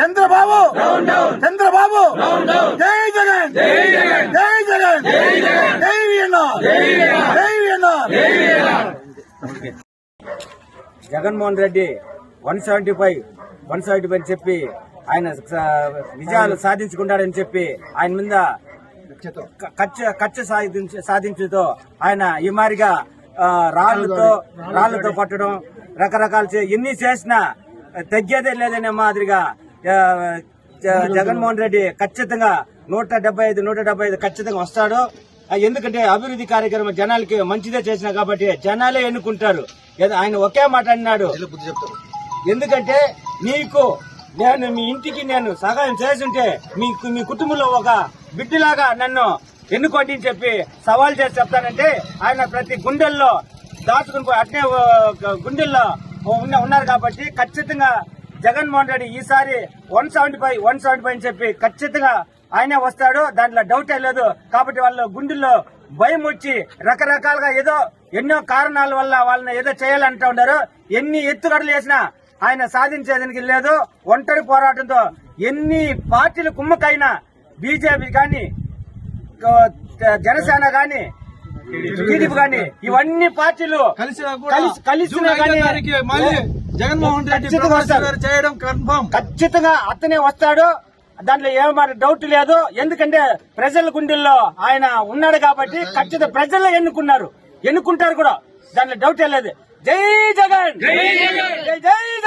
చంద్రబాబు! చంద్రబాబు! జై జగన్! జై జగన్. జై జగన్! జై Jaganmohan Reddy one seventy five one seventy five చెప్పి ఆయన విజయాలు సాధించుకుంటాడని చెప్పి ఆయన మీద కచ్చ సాధించ సాధించుతో ఆయన ఈ మారిగా రాళ్ళతో రాళ్ళతో పట్టడం రకరకాల ఎన్ని చేసినా తగ్గేదే లేదనే మాదిరిగా జగన్మోహన్ రెడ్డి ఖచ్చితంగా నూట డెబ్బై ఐదు నూట డెబ్బై ఐదు ఖచ్చితంగా వస్తాడు. ఎందుకంటే అభివృద్ధి కార్యక్రమం జనాలకి మంచిదే చేసిన కాబట్టి జనాలే ఎన్నుకుంటారు. ఏదో ఆయన ఒకే మాట అన్నాడు. ఎందుకంటే నీకు నేను మీ ఇంటికి నేను సహాయం చేసుంటే మీ మీ కుటుంబంలో ఒక బిడ్డలాగా నన్ను ఎన్నుకోండి అని చెప్పి సవాల్ చేసి చెప్తానంటే ఆయన ప్రతి గుండెల్లో దాచుకుని అట్నే గుండెల్లో ఉన్న- ఉన్నారు కాబట్టి ఖచ్చితంగా జగన్మోహన్ రెడ్డి ఈసారి one seventy five one seventy five అని చెప్పి ఖచ్చితంగా ఆయనే వస్తాడు. దాంట్లో డౌటే లేదు. కాబట్టి వాళ్ళ గుండెల్లో భయం వచ్చి రకరకాలుగా ఏదో ఎన్నో కారణాల వల్ల వాళ్ళని ఏదో చేయాలంటూ ఉన్నారు. ఎన్ని ఎత్తుగడలు వేసినా ఆయన సాధించేదానికి లేదు. ఒంటరి పోరాటంతో ఎన్ని పార్టీలు కుమ్మకైనా బీజేపీ కానీ జనసేన కానీ టీడీపీ గాని ఇవన్నీ పార్టీలు కలిసి- కానీ తారీఖు మళ్ళీ జగన్మోహన్ రెడ్డి చేయడం కన్ఫర్మ్. ఖచ్చితంగా అతనే వస్తాడు. దాంట్లో ఏమాత్రం డౌట్ లేదు. ఎందుకంటే ప్రజల గుండెల్లో ఆయన ఉన్నాడు కాబట్టి ఖచ్చితంగా ప్రజల్లో ఎన్నుకున్నారు. ఎన్నుకుంటారు కూడా. దాంట్లో డౌట్ లేదు. జై జగన్! జై జగన్!